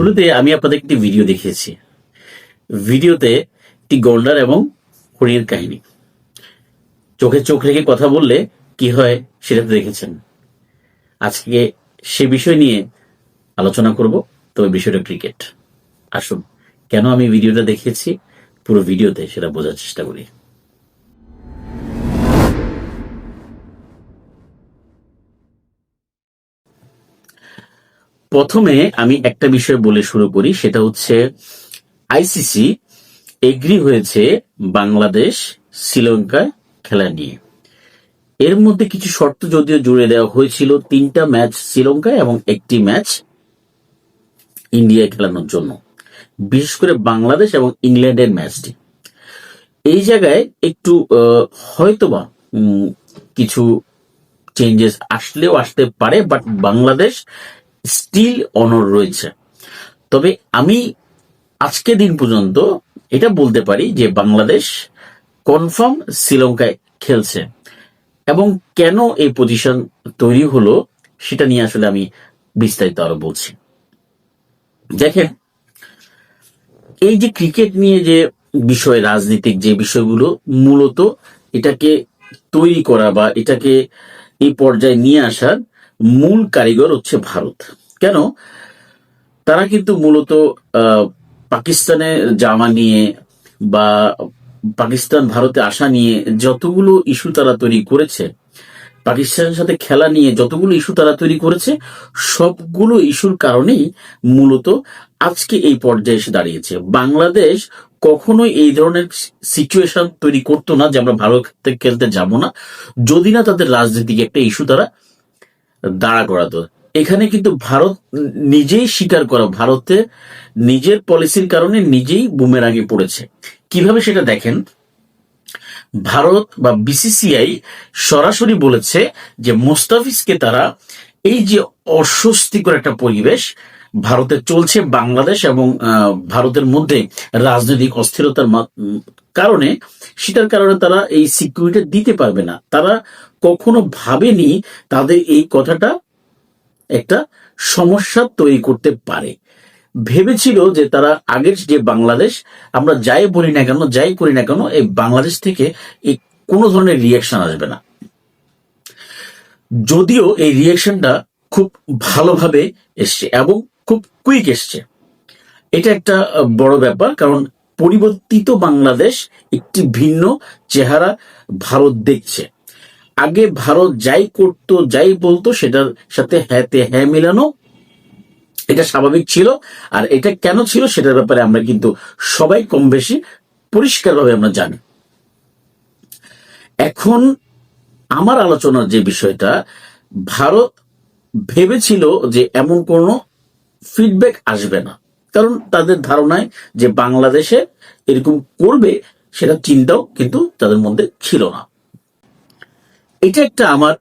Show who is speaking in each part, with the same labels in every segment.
Speaker 1: শুরুতে আমি আপনাদের একটি ভিডিও দেখিয়েছি। ভিডিওতে একটি গন্ডার এবং হরিণের কাহিনী। চোখে চোখ রেখে কথা বললে কি হয় সেটা তো দেখেছেন। আজকে সে বিষয় নিয়ে আলোচনা করব, তবে বিষয়টা ক্রিকেট আসুন, কেন আমি ভিডিওটা দেখিয়েছি? পুরো ভিডিওতে সেটা বোঝার চেষ্টা করি। প্রথমে আমি একটা বিষয় বলে শুরু করি, সেটা হচ্ছে আইসিসি এগ্রি হয়েছে বাংলাদেশ শ্রীলঙ্কায় খেলা নিয়ে। এর মধ্যে কিছু শর্ত যদিও জুড়ে দেওয়া হয়েছিল, তিনটা ম্যাচ শ্রীলঙ্কায় এবং একটি ম্যাচ ইন্ডিয়ায় খেলানোর জন্য। বিশেষ করে বাংলাদেশ এবং ইংল্যান্ডের ম্যাচটি। এই জায়গায় একটু হয়তোবা কিছু চেঞ্জেস আসলেও আসতে পারে বাট বাংলাদেশ স্টিল অনর রয়েছে। তবে আমি আজকে দিন পর্যন্ত এটা বলতে পারি যে বাংলাদেশ কনফার্ম শ্রীলঙ্কায় খেলছে। এবং কেন এই পজিশন তৈরি হলো সেটা নিয়ে আসলে আমি বিস্তারিত আরও বলছি। দেখেন, এই যে ক্রিকেট নিয়ে যে বিষয়, রাজনীতিক যে বিষয়গুলো, মূলত এটাকে তৈরি করা বা এটাকে এই পর্যায়ে নিয়ে আসার মূল কারিগর হচ্ছে ভারত। কেন? তারা কিন্তু মূলত পাকিস্তানে জামা নিয়ে বা পাকিস্তান, ভারতে আসা নিয়ে যতগুলো ইস্যু তারা তৈরি করেছে, পাকিস্তানের সাথে খেলা নিয়ে যতগুলো ইস্যু তারা তৈরি করেছে, সবগুলো ইস্যুর কারণেই মূলত আজকে এই পর্যায়ে এসে দাঁড়িয়েছে। বাংলাদেশ কখনোই এই ধরনের সিচুয়েশন তৈরি করতো না যে আমরা ভারতে খেলতে যাব না, যদি না তাদের রাজনীতিকে একটা ইস্যু তারা দাঁড়া করাতো। এখানে কিন্তু ভারত নিজেই স্বীকার করা, ভারতে নিজের পলিসির কারণে নিজেই বুমের আগে পড়েছে। কীভাবে সেটা দেখেন? ভারত বা বিসিসিআই সরাসরি বলেছে যে মোস্তাফিজকে তারা এই যে অস্বস্তিকর একটা পরিবেশ ভারতে চলছে বাংলাদেশ এবং ভারতের মধ্যে রাজনৈতিক অস্থিরতার কারণে, সেটার কারণে তারা এই সিকিউরিটি দিতে পারবে না। তারা কখনো ভাবেনি তাদের এই কথাটা একটা সমস্যা তৈরি করতে পারে। ভেবেছিল যে তারা আগের যে বাংলাদেশ, আমরা যাই বলি না কেন, যাই করি না কেন, এই বাংলাদেশ থেকে এই কোনো ধরনের রিয়াকশন আসবে না। যদিও এই রিয়াকশনটা খুব ভালোভাবে এসছে এবং খুব কুইক এসছে। এটা একটা বড় ব্যাপার, কারণ পরিবর্তিত বাংলাদেশ একটি ভিন্ন চেহারা ভারত দেখছে। আগে ভারত যাই করতো, যাই বলতো, সেটার সাথে হ্যাঁতে হ্যাঁ মিলানো, এটা স্বাভাবিক ছিল, আর এটা কেন ছিল সেটার ব্যাপারে আমরা কিন্তু সবাই কম বেশি পরিষ্কারভাবে আমরা জানি। এখন আমার আলোচনার যে বিষয়টা, ভারত ভেবেছিল যে এমন কোনো ফিডব্যাক আসবে না। কারণ তাদের ধারণায় যে বাংলাদেশে এরকম করবে, সেটা চিন্তাও কিন্তু তাদের মধ্যে ছিল না। এটা একটা আমার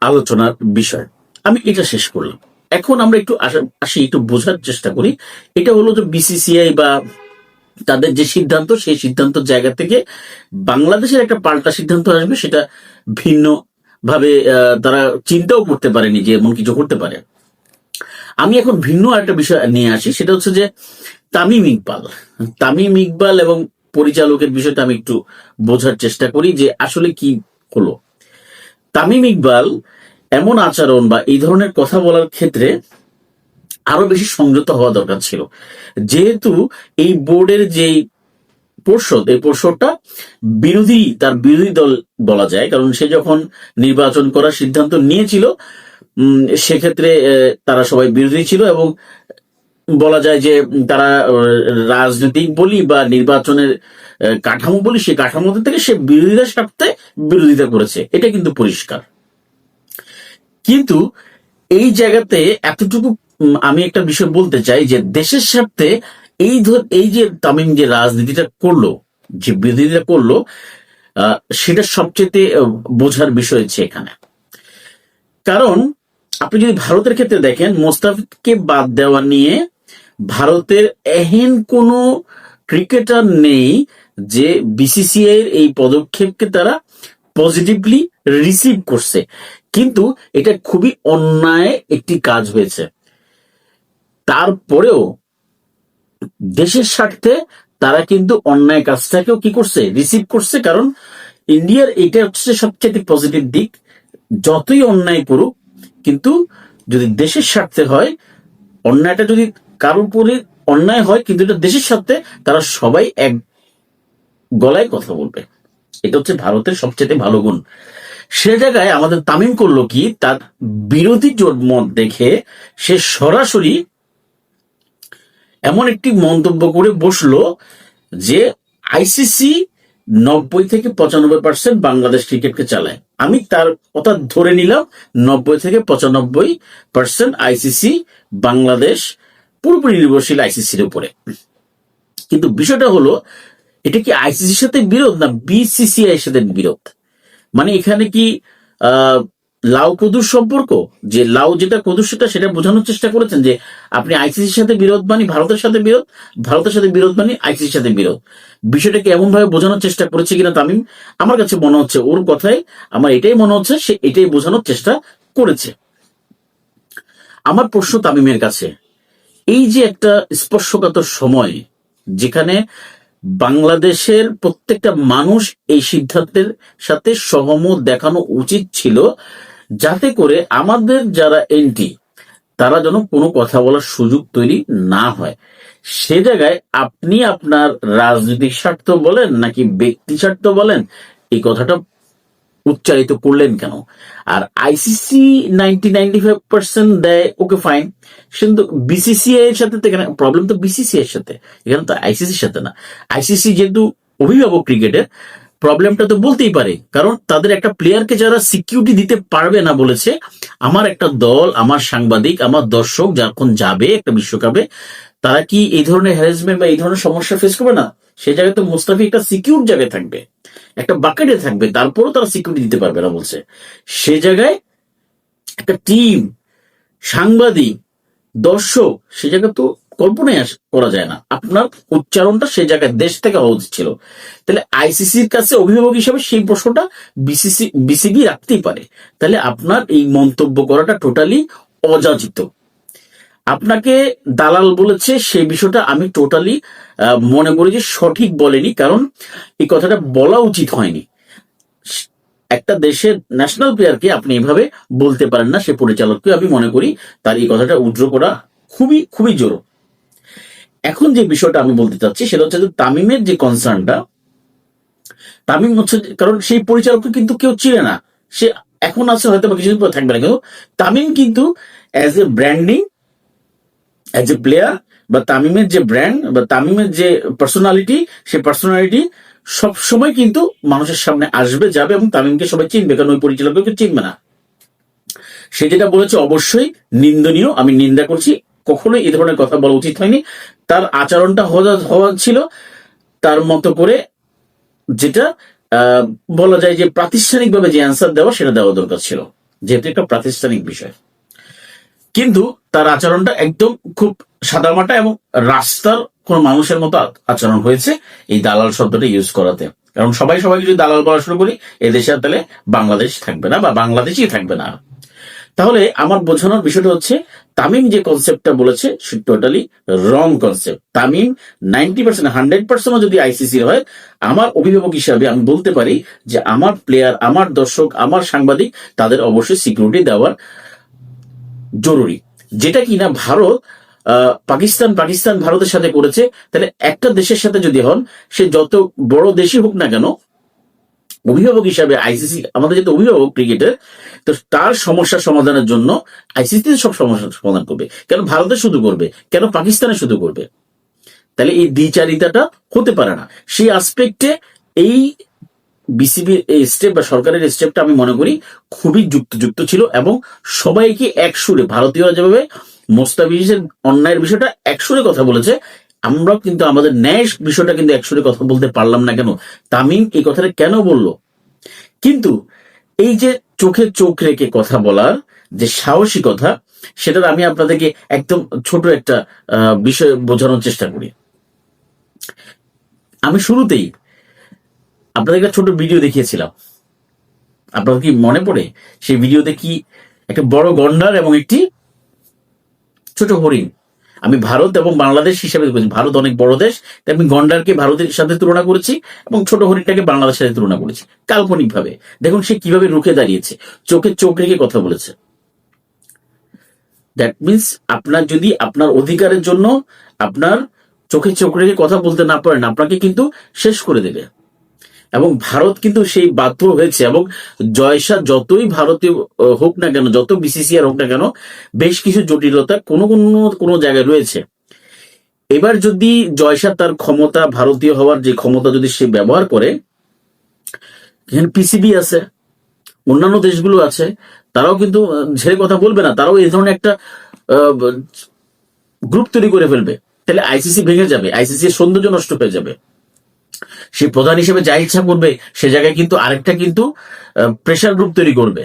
Speaker 1: আলোচনার বিষয়। আমি এটা শেষ করলাম। এখন আমরা একটু আসা- একটু বোঝার চেষ্টা করি। এটা হলো যে বিসিসিআই বা তাদের যে সিদ্ধান্ত, সেই সিদ্ধান্ত জায়গা থেকে বাংলাদেশের একটা পাল্টা সিদ্ধান্ত আসবে, সেটা ভিন্ন ভাবে তারা চিন্তাও করতে পারেনি যে এমন কিছু করতে পারে। আমি এখন ভিন্ন একটা বিষয় নিয়ে আসি, সেটা হচ্ছে যে তামিম ইকবাল। তামিম ইকবাল এবং পরিচালকের বিষয়টা আমি একটু বোঝার চেষ্টা করি যে আসলে কি হলো। তামিম ইকবাল এমন আচরণ বা এই ধরনের কথা বলার ক্ষেত্রে আরও বেশি সংযত হওয়া দরকার ছিল। যেহেতু এই বোর্ডের যেই পর্ষদ, এই পর্ষদটা বিরোধী, তার বিরোধী দল বলা যায়, কারণ সে যখন নির্বাচন করার সিদ্ধান্ত নিয়েছিল সেক্ষেত্রে তারা সবাই বিরোধী ছিল এবং বলা যায় যে তারা রাজনৈতিক বলি বা নির্বাচনের কাঠামো বলি, সেই কাঠামো থেকে সে বিরোধিতার স্বার্থে বিরোধিতা করেছে। এটা কিন্তু পরিষ্কার। কিন্তু এই জায়গাতে এতটুকু আমি একটা বিষয় বলতে চাই যে দেশের স্বার্থে এই ধর, এই যে তামিম যে রাজনীতিটা করল, যে বিরোধিতা করল সেটা সবচেয়ে বোঝার বিষয় হচ্ছে এখানে। কারণ আপনি যদি ভারতের ক্ষেত্রে দেখেন, মোস্তাফিজকে বাদ দেওয়া নিয়ে ভারতের এহেন কোনো ক্রিকেটার নেই যে বিসিসিআই এর এই পদক্ষেপকে তারা পজিটিভলি রিসিভ করছে। কিন্তু এটা খুবই অন্যায় একটি কাজ হয়েছে। তারপরেও দেশের স্বার্থে তারা কিন্তু অন্যায় কাজটাকেও কি করছে? রিসিভ করছে। কারণ ইন্ডিয়ার এটা হচ্ছে সবচেয়ে পজিটিভ দিক। যতই অন্যায় করুক কিন্তু যদি দেশের স্বার্থে হয়, অন্যায়টা যদি কারোর উপরে অন্যায় হয়, কিন্তু এটা দেশের স্বার্থে, তারা সবাই এক গলায় কথা বলবে। এটা হচ্ছে ভারতের সবচেয়ে ভালো গুণ। সে জায়গায় আমাদের তামিম করল কি, তার বিরোধী জোট মত দেখে সে সরাসরি এমন একটি মন্তব্য করে বসল যে, আইসিসি নব্বই থেকে পঁচানব্বই পার্সেন্ট বাংলাদেশ ক্রিকেটকে চালায়। আমি তার কথা ধরে নিলাম, নব্বই থেকে পঁচানব্বই পার্সেন্ট আইসিসি বাংলাদেশ পুরোপুরি নির্ভরশীল আইসিসির উপরে। কিন্তু বিষয়টা হলো, এটা কি আইসিসির সাথে বিরোধ না বিসিসিআই এর সাথে বিরোধ? মানে এখানে কি লাউ কদুর সম্পর্ক? যে লাউ যেটা কদুর, সেটা সেটা বোঝানোর চেষ্টা করেছেন যে আপনি আইসিসির সাথে বিরোধ মানি ভারতের সাথে বিরোধ, ভারতের সাথে বিরোধ মানি আইসিসির সাথে বিরোধ। বিষয়টাকে এমন ভাবে বোঝানোর চেষ্টা করেছে কিনা তামিম আমার কাছে মনে হচ্ছে ওর কথায় আমার এটাই মনে হচ্ছে, সে এটাই বোঝানোর চেষ্টা করেছে। আমার প্রশ্ন তামিমের কাছে, এই যে একটা স্পর্শকাতর সময়, যেখানে বাংলাদেশের প্রত্যেকটা মানুষ এই সিদ্ধান্তের সাথে সহমত দেখানো উচিত ছিল যাতে করে আমাদের যারা এন্টি, তারা যেন কোনো কথা বলার সুযোগ তৈরি না হয়। সে জায়গায় আপনি আপনার রাজনৈতিক স্বার্থ বলেন নাকি ব্যক্তি স্বার্থ বলেন, এই কথাটা উচ্চারিত করলেন কেন? আর ICC ninety ninety five percent দেয়, ওকে ফাইন কিন্তু বিসিসিআই এর সাথে তো এখানে প্রবলেম তো বিসিসিআই এর সাথে। এখানে তো আইসিসির সাথে না। আইসিসি যেহেতু অভিভাবক ক্রিকেটের প্রবলেমটা তো বলতেই পারে। কারণ তাদের একটা প্লেয়ারকে যারা সিকিউরিটি দিতে পারবে না বলেছে, আমার একটা দল, আমার সাংবাদিক, আমার দর্শক যখন যাবে একটা বিশ্বকাপে, তারা কি এই ধরনের হ্যারাসমেন্ট বা এই ধরনের সমস্যা ফেস করবে না? সে জায়গায় তো মুস্তাফি একটা সিকিউর জায়গায় থাকবে, একটা বাকেটে থাকবে, তারপরও তারা সিকিউরিটি দিতে পারবে না বলছে। সে জায়গায় একটা টিম সাংবাদিক, দর্শক, সে জায়গায় তো কল্পনাই করা যায় না। আপনার উচ্চারণটা সে জায়গায় দেশ থেকে হওয়া উচিত ছিল। তাহলে আইসিসির কাছে অভিভাবক হিসেবে সেই প্রশ্নটা বিসিসি বিসিবি রাখতেই পারে। তাহলে আপনার এই মন্তব্য করাটা টোটালি অযাচিত। আপনাকে দালাল বলেছে সেই বিষয়টা আমি টোটালি মনে করি যে সঠিক বলেনি, কারণ এই কথাটা বলা উচিত হয়নি। একটা দেশের ন্যাশনাল প্লেয়ারকে আপনি এভাবে বলতে পারেন না, সে পরিচালককে। আমি মনে করি তার এই কথাটা উদ্র করা খুবই খুবই জোর এখন যে বিষয়টা আমি বলতে চাচ্ছি, সেটা হচ্ছে যে তামিমের যে কনসার্নটা তামিম হচ্ছে, কারণ সেই পরিচালককে কিন্তু কেউ চিনে না। সে এখন আছে, হয়তো বা কিছুদিন পরে থাকবে না, কিন্তু তামিম কিন্তু as a branding as a player বা তামিমের যে ব্র্যান্ড বা তামিমের যে পার্সোনালিটি সেই পার্সোনালিটি সব সময় কিন্তু মানুষের সামনে আসবে, যাবে, এবং তামিমকে সবাই চিনবে, কারণ ওই পরিচালককে চিনবে না। সে যেটা বলেছে, অবশ্যই নিন্দনীয়, আমি নিন্দা করছি কখনোই এই ধরনের কথা বলা উচিত হয়নি। তার আচরণটা হওয়া ছিল তার মতো করে যেটা বলা যায় যে প্রাতিষ্ঠানিকভাবে যে অ্যান্সার দেওয়া সেটা দেওয়া দরকার ছিল। যেহেতু একটা প্রাতিষ্ঠানিক বিষয়। কিন্তু তার আচরণটা একদম খুব সাদামাটা এবং রাস্তার কোন মানুষের মতো আচরণ হয়েছে এই দালাল শব্দটা ইউজ করাতে। কারণ সবাই সবাই যদি দালাল বলা শুরু করি, এদেশে তাহলে বাংলাদেশ থাকবে না বা বাংলাদেশই থাকবে না। তাহলে আমার বোঝানোর বিষয়টা হচ্ছে, তামিম যে কনসেপ্টটা বলেছে totally wrong concept Tamim ninety percent hundred পার্সেন্টও যদি আইসিসির হয়, আমার অভিভাবক হিসাবে আমি বলতে পারি যে আমার প্লেয়ার আমার দর্শক, আমার সাংবাদিক, তাদের অবশ্যই সিকিউরিটি দেওয়ার জরুরি। যেটা কিনা ভারত পাকিস্তান পাকিস্তান ভারতের সাথে করেছে, তাহলে একটা দেশের সাথে যদি হন, সে যত বড় দেশই হোক না কেন অভিভাবক হিসাবে আইসিসি আমাদের যেহেতু অভিভাবক ক্রিকেটের, তো তার সমস্যার সমাধানের জন্য আইসিসি সব সমস্যার সমাধান করবে। কেন ভারতে শুধু করবে? কেন পাকিস্তানে শুধু করবে? তাহলে এই দ্বিচারিতাটা হতে পারে না। সেই আসপেক্টে এই বিসিবির এই স্টেপ বা সরকারের স্টেপটা আমি মনে করি খুবই যুক্তযুক্ত ছিল এবং সবাইকে এক সুরে ভারতীয়রা যেভাবে মোস্তাফিজের অন্যায়ের বিষয়টা এক সুরে কথা বলেছে আমরাও কিন্তু আমাদের ন্যায় বিষয়টা কিন্তু এক কথা বলতে পারলাম না কেন? তামিম এই কথাটা কেন বলল? কিন্তু এই যে চোখে চোখ রেখে কথা বলার যে সাহসিকতা, সেটার আমি আপনাদেরকে একদম ছোট একটা বিষয় বোঝানোর চেষ্টা করি। আমি শুরুতেই আপনাদের একটা ছোট ভিডিও দেখিয়েছিলাম। আপনাদের কি মনে পড়ে? সেই ভিডিওতে কি একটা বড় গন্ডার এবং একটি ছোট হরিণ? আমি ভারত এবং বাংলাদেশ হিসাবে বলছি ভারত অনেক বড় দেশ, তাই আমি গন্ডারকে ভারতের সাথে তুলনা করেছি এবং ছোট হরিণটাকে বাংলাদেশের সাথে তুলনা করেছি কাল্পনিক ভাবে দেখুন সে কীভাবে রুখে দাঁড়িয়েছে, চোখে চোখ রেখে কথা বলেছে। দ্যাট মিন্স আপনার যদি আপনার অধিকারের জন্য আপনার চোখে চোখ রেখে কথা বলতে না পারেন, আপনাকে কিন্তু শেষ করে দেবে। এবং ভারত কিন্তু সেই বাধ্য হয়েছে এবং জয়সা যতই ভারতীয় হোক না কেন, যত বিসিসিআর হোক না কেন, বেশ কিছু জটিলতা কোনো কোনো কোনো জায়গায় রয়েছে। এবার যদি জয়সা তার ক্ষমতা ভারতীয় হওয়ার যে ক্ষমতা যদি সে ব্যবহার করে, এখানে পিসিবি আছে, অন্যান্য দেশগুলো আছে, তারাও কিন্তু ঝেড়ে কথা বলবে না, তারাও এই ধরনের একটা গ্রুপ তৈরি করে ফেলবে। তাহলে আইসিসি ভেঙে যাবে আইসিসি এর সৌন্দর্য নষ্ট হয়ে যাবে। সে প্রধান হিসেবে যা ইচ্ছা করবে, সে জায়গায় কিন্তু আরেকটা কিন্তু প্রেশার গ্রুপ তৈরি করবে।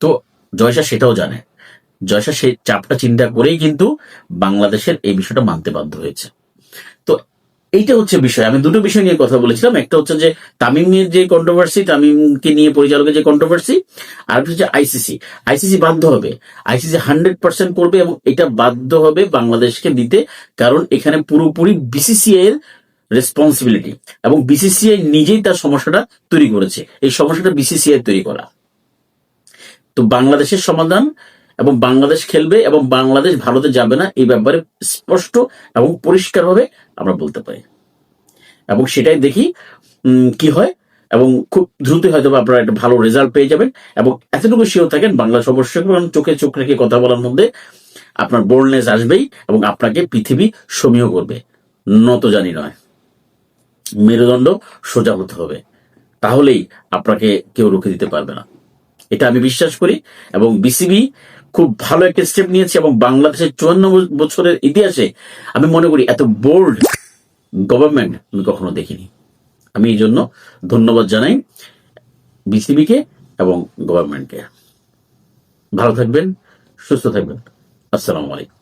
Speaker 1: তো জয়সা সেটাও জানে। জয়সা সেই চাপটা চিন্তা করেই কিন্তু বাংলাদেশের এই বিষয়টা মানতে বাধ্য হয়েছে। তো এইটা হচ্ছে বিষয়। আমি দুটো বিষয় নিয়ে কথা বলেছিলাম। একটা হচ্ছে যে তামিমের যে কন্ট্রোভার্সি তামিমকে নিয়ে পরিচালকের যে কন্ট্রোভার্সি আর হচ্ছে আইসিসি আইসিসি বাধ্য হবে। আইসিসি হান্ড্রেড পার্সেন্ট করবে এবং এটা বাধ্য হবে বাংলাদেশকে দিতে। কারণ এখানে পুরোপুরি বিসিসিআই এর রেসপন্সিবিলিটি এবং বিসিসিআই নিজেই তার সমস্যাটা তৈরি করেছে। এই সমস্যাটা বিসিসিআই তৈরি করা। তো বাংলাদেশের সমাধান এবং বাংলাদেশ খেলবে এবং বাংলাদেশ ভারতে যাবে না, এই ব্যাপারে স্পষ্ট এবং পরিষ্কারভাবে আমরা বলতে পারি। এবং সেটাই দেখি কি হয় এবং খুব দ্রুতই হয়তো আপনারা একটা ভালো রেজাল্ট পেয়ে যাবেন। এবং এতটুকু শিওর থাকেন, বাংলাদেশ অবশ্যই কারণ চোখে চোখ রেখে কথা বলার মধ্যে আপনার বোল্ডনেস আসবেই এবং আপনাকে পৃথিবী সমীহ করবে। নত জানি নয়। মেরুদণ্ড সোজা হতে হবে। তাহলেই আপনাকে কেউ রুখে দিতে পারবে না। এটা আমি বিশ্বাস করি এবং বিসিবি খুব ভালো একটা স্টেপ নিয়েছে এবং বাংলাদেশের চুয়ান্ন বছরের ইতিহাসে আমি মনে করি এত বোল্ড গভর্নমেন্ট আমি কখনো দেখিনি। আমি এই জন্য ধন্যবাদ জানাই বিসিবিকে এবং গভর্নমেন্টকে ভালো থাকবেন, সুস্থ থাকবেন। আসসালামু আলাইকুম।